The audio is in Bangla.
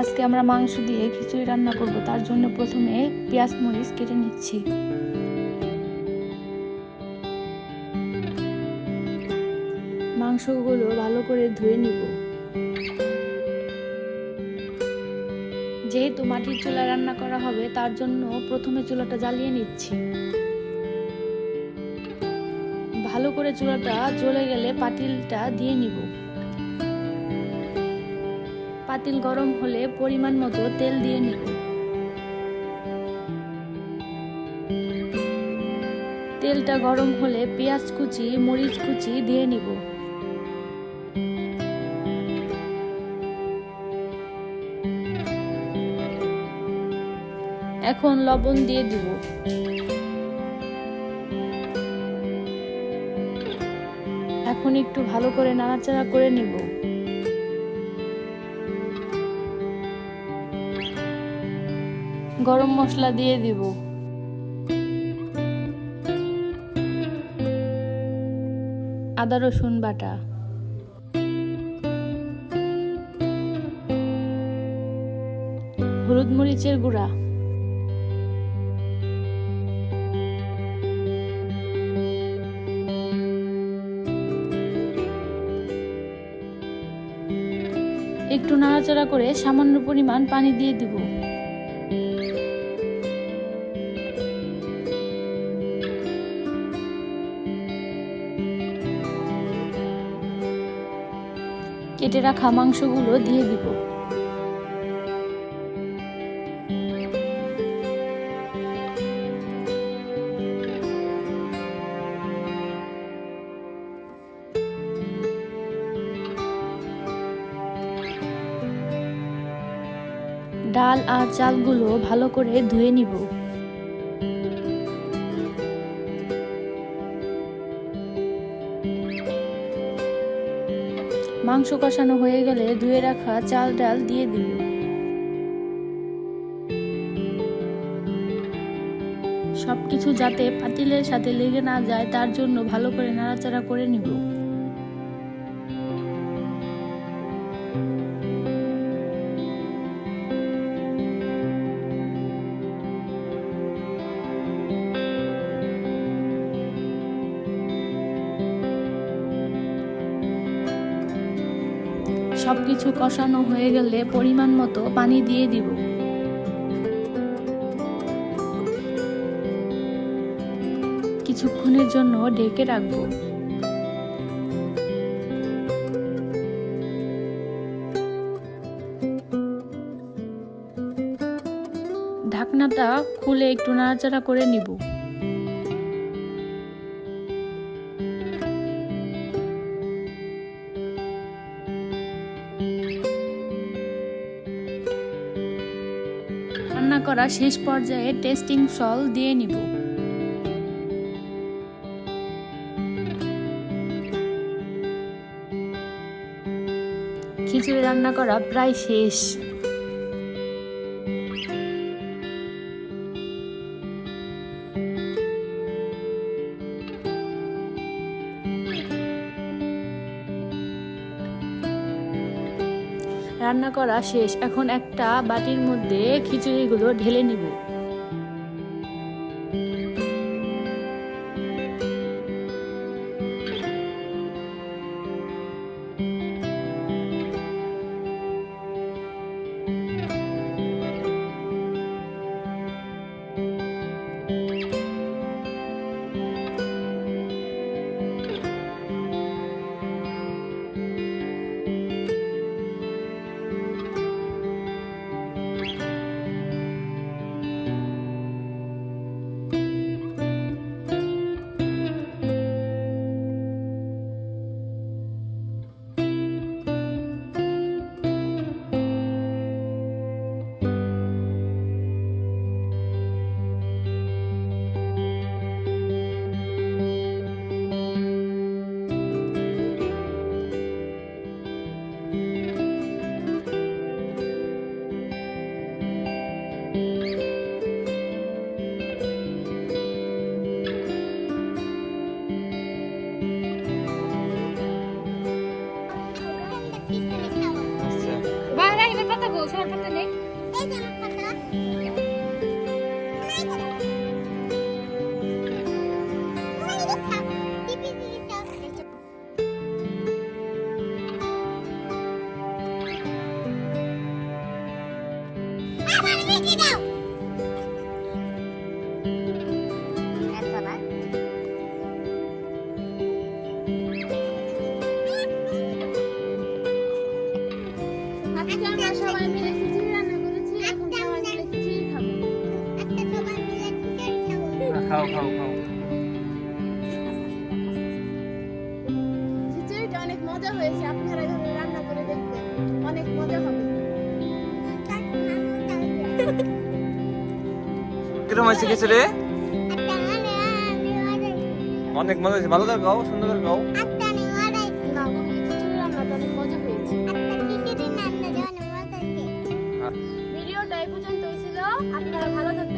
আজকে আমরা মাংস দিয়ে খিচুড়ি রান্না করব। তার জন্য প্রথমে পেঁয়াজ মরিচ কেটে নিচ্ছি। মাংসগুলো ভালো করে ধুয়ে নিব। যেহেতু মাটির চুলায় রান্না করা হবে, তার জন্য প্রথমে চুলাটা জ্বালিয়ে নিচ্ছি। ভালো করে চুলাটা জ্বলে গেলে পাতিলটা দিয়ে নিব। পাতিল গরম হলে পরিমাণ মতো তেল দিয়ে নিব। তেলটা গরম হলে পেঁয়াজ কুচি, মরিচ কুচি দিয়ে নিব। এখন লবণ দিয়ে দিব। এখন একটু ভালো করে নাড়াচাড়া করে নিব। গরম মশলা দিয়ে দিব। আদা, রসুন বাটা। হলুদ মরিচের গুঁড়া। একটু নাড়াচাড়া করে সামান্য পরিমাণ পানি দিয়ে দিব। কেটে রাখা মাংসগুলো দিয়ে দিব। ডাল আর চালগুলো ভালো করে ধুয়ে নিব। মাংস কষানো হয়ে গেলে ধুয়ে রাখা চাল ডাল দিয়ে দিব সবকিছু যাতে পাতিলের সাথে লেগে না যায়, তার জন্য ভালো করে নাড়াচাড়া করে নিব। সবকিছু কষানো হয়ে গেলে পরিমাণ মতো পানি দিয়ে দিব। কিছুক্ষণের জন্য ঢেকে রাখব। ঢাকনাটা খুলে একটু নাড়াচাড়া করে নিব। রান্না করা শেষ পর্যায়ে টেস্টিং সল দিয়ে নিব। খিচুড়ি রান্না করা প্রায় শেষ। রান্না করা শেষ এখন একটা বাটির মধ্যে খিচুড়িগুলো ঢেলে নিব। বলছে আমার ফোনটা নেই Thank you. খাও খাও খাও। খিচুড়িটা অনেক মজা হয়েছে আপনারা এভাবে রান্না করে দেখবেন। অনেক মজা হবে। কিরম হয়েছে খিচুড়ি? অনেক মজা হয়েছে। ভালো করে খাও সুন্দর করে খাও। ভিডিওটা এই ছিল। আপনারা ভালো থাকবেন।